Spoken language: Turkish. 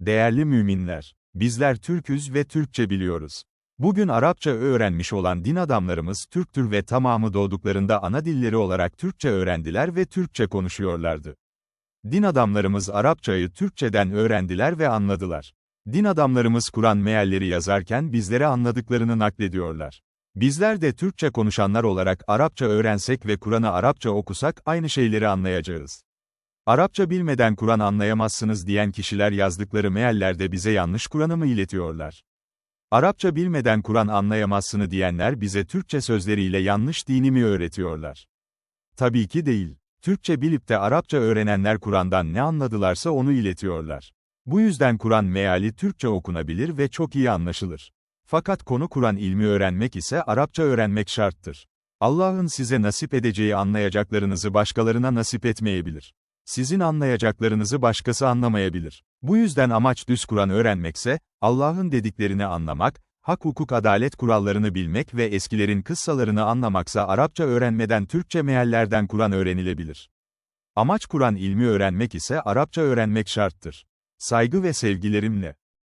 Değerli müminler, bizler Türküz ve Türkçe biliyoruz. Bugün Arapça öğrenmiş olan din adamlarımız Türktür ve tamamı doğduklarında ana dilleri olarak Türkçe öğrendiler ve Türkçe konuşuyorlardı. Din adamlarımız Arapçayı Türkçeden öğrendiler ve anladılar. Din adamlarımız Kur'an mealleri yazarken bizlere anladıklarını naklediyorlar. Bizler de Türkçe konuşanlar olarak Arapça öğrensek ve Kur'an'ı Arapça okusak aynı şeyleri anlayacağız. Arapça bilmeden Kur'an anlayamazsınız diyen kişiler yazdıkları meallerde bize yanlış Kur'an'ı mı iletiyorlar? Arapça bilmeden Kur'an anlayamazsını diyenler bize Türkçe sözleriyle yanlış dini mi öğretiyorlar? Tabii ki değil. Türkçe bilip de Arapça öğrenenler Kur'an'dan ne anladılarsa onu iletiyorlar. Bu yüzden Kur'an meali Türkçe okunabilir ve çok iyi anlaşılır. Fakat konu Kur'an ilmi öğrenmek ise Arapça öğrenmek şarttır. Allah'ın size nasip edeceği anlayacaklarınızı başkalarına nasip etmeyebilir. Sizin anlayacaklarınızı başkası anlamayabilir. Bu yüzden amaç düz Kur'an öğrenmekse, Allah'ın dediklerini anlamak, hak hukuk adalet kurallarını bilmek ve eskilerin kıssalarını anlamaksa Arapça öğrenmeden Türkçe meallerden Kur'an öğrenilebilir. Amaç Kur'an ilmi öğrenmek ise Arapça öğrenmek şarttır. Saygı ve sevgilerimle.